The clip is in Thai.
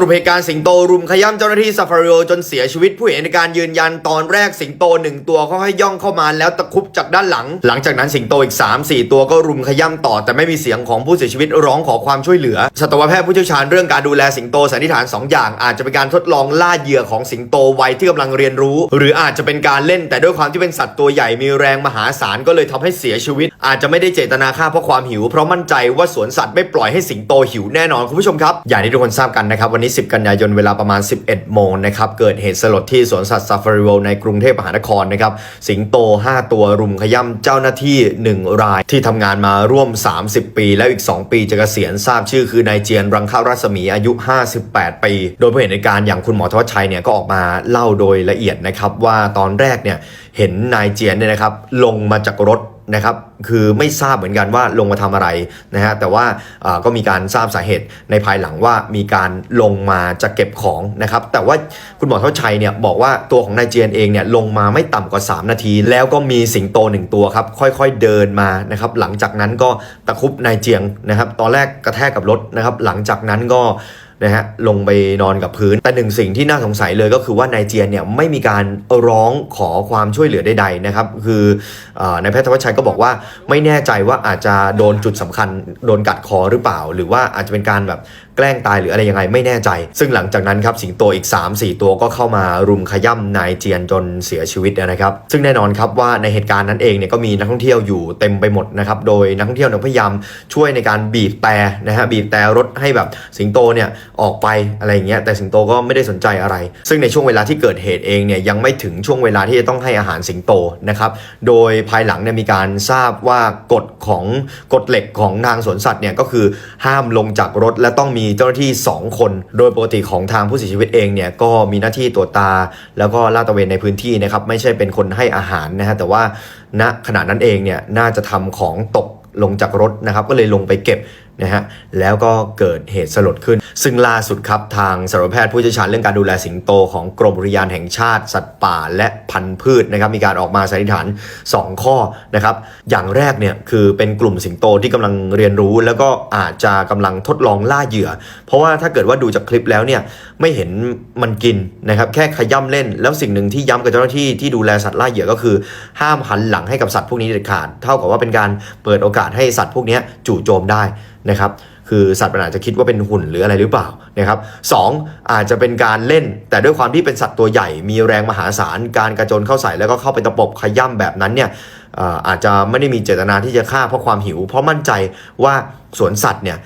รุปเหตุการณ์สิงโตรุมขย้ำเจ้าหน้าที่ซาฟาริโอจนเสียชีวิตผู้เห็นในการยืนยันตอนแรกสิงโตหนึ่งตัวค่อยๆย่องเข้ามาแล้วตะครุบจากด้านหลัง หลังจากนั้นสิงโตอีก 3 4 ตัวก็รุมขย้ำต่อแต่ไม่มีเสียงของผู้เสียชีวิตร้องขอความช่วยเหลือสัตวแพทย์ผู้เชี่ยวชาญเรื่องการดูแลสิงโตสันนิษฐาน 2 อย่าง อาจจะเป็นการทดลองล่าเหยื่อของสิงโตวัยที่กำลังเรียนรู้ หรืออาจจะเป็นการเล่นแต่ด้วยความที่เป็นสัตว์ตัวใหญ่มีแรงมหาศาลก็เลยทำให้เสียชีวิต อาจจะไม่ได้เจตนาฆ่าเพราะความหิว เพราะมั่นใจว่าสวนสัตว์ไม่ปล่อยให้สิงโตหิวแน่นอนคุณผู้ชมครับอย่างที่ทุกคนทราบกันนะครับวันนี้10 กันยายนเวลาประมาณ 11 โมงนะครับ เกิดเหตุสลดที่สวนสัตว์ซาฟารีเวลในกรุงเทพมหานครนะครับ สิงโต 5 ตัวรุมขย่ำเจ้าหน้าที่ 1 รายที่ทำงานมาร่วม 30 ปี แล้วอีก 2 ปีจะเกษียณทราบชื่อคือนายเจียนรังคารัศมีอายุ 58 ปี โดยผู้เห็นในการอย่างคุณหมอทวัชชัยเนี่ยก็ออกมาเล่าโดยละเอียดนะครับว่าตอนแรกเนี่ยเห็นนายเจียนเนี่ยนะครับลงมาจากรถ นะครับ คือไม่ทราบเหมือนกันว่าลงมาทำอะไรนะฮะ แต่ว่าก็มีการทราบสาเหตุในภายหลังว่ามีการลงมาจะเก็บของนะครับ แต่ว่าคุณหมอเท่าชัยเนี่ยบอกว่าตัวของนายเจียนเองเนี่ยลงมาไม่ต่ำกว่า 3 นาที แล้วก็มีสิงโตหนึ่งตัวครับค่อยๆเดินมานะครับ หลังจากนั้นก็ตะครุบนายเจียงนะครับ ตอนแรกกระแทกกับรถนะครับ หลังจากนั้นก็ นะฮะลงไปนอนกับพื้น แต่หนึ่งสิ่งที่น่าสงสัยเลยก็คือว่านายเจียนเนี่ยไม่มีการร้องขอความช่วยเหลือใดๆนะครับคือนายแพทย์ธวัชชัยก็บอกว่าไม่แน่ใจว่าอาจจะโดนจุดสำคัญโดนกัดคอหรือเปล่า หรือว่าอาจจะเป็นการแบบแกล้งตายหรืออะไรยังไงไม่แน่ใจ ซึ่งหลังจากนั้นครับสิงโตอีก 3-4 ตัวก็เข้ามารุมขย่ำนายเจียนจนเสียชีวิตนะครับ ซึ่งแน่นอนครับว่าในเหตุการณ์นั้นเองเนี่ยก็มีนักท่องเที่ยวอยู่เต็มไปหมดนะครับโดยนักท่องเที่ยวเนี่ยพยายามช่วยในการบีบแต่นะฮะบีบแต่รถให้แบบสิงโตเนี่ยออกไปอะไรเงี้ยแต่สิงโตก็ไม่ได้สนใจอะไร ซึ่งในช่วงเวลาที่เกิดเหตุเองเนี่ยยังไม่ถึงช่วงเวลาที่จะต้องให้อาหารสิงโตนะครับโดยภายหลังเนี่ยมีการทราบว่ากฎของกฎเหล็กของทางสวนสัตว์เนี่ยก็คือห้ามลงจากรถและต้องมีเจ้าหน้าที่ 2 คน โดยปกติของทางผู้เสียชีวิตเองเนี่ยก็มีหน้าที่ตรวจตา แล้วก็ลาดตระเวนในพื้นที่นะครับไม่ใช่เป็นคนให้อาหารนะฮะแต่ว่าณขณะนั้นเองเนี่ยน่าจะทำของตกลงจากรถนะครับก็เลยลงไปเก็บ นะฮะแล้วก็เกิดเหตุสลดขึ้น ซึ่งล่าสุดครับทางสัตวแพทย์ผู้เชี่ยวชาญเรื่องการดูแลสิงโตของกรมอุทยานแห่งชาติ สัตว์ป่าและพันธุ์พืชนะครับมีการออกมาสันนิษฐาน 2 ข้อนะครับอย่างแรกเนี่ยคือเป็นกลุ่มสิงโตที่กำลังเรียนรู้ แล้วก็อาจจะกำลังทดลองล่าเหยื่อ เพราะว่าถ้าเกิดว่าดูจากคลิปแล้วเนี่ยไม่เห็นมันกินนะครับแค่ขย่ำเล่น แล้วสิ่งหนึ่งที่ย้ำกับเจ้าหน้าที่ที่ดูแลสัตว์ล่าเหยื่อก็คือ ห้ามหันหลังให้กับสัตว์พวกนี้เด็ดขาด เท่ากับว่าเป็นการเปิดโอกาสให้สัตว์พวกนี้จู่โจมได้นะครับคือสัตว์มันอาจจะคิดว่าเป็นหุ่นหรืออะไรหรือเปล่านะครับสองอาจจะเป็นการเล่น แต่ด้วยความที่เป็นสัตว์ตัวใหญ่ มีแรงมหาศาลการกระโจนเข้าใส่แล้วก็เข้าไปตะปบขย่ำแบบนั้นเนี่ยอาจจะไม่ได้มีเจตนาที่จะฆ่าเพราะความหิว เพราะมั่นใจว่าสวนสัตว์เนี่ย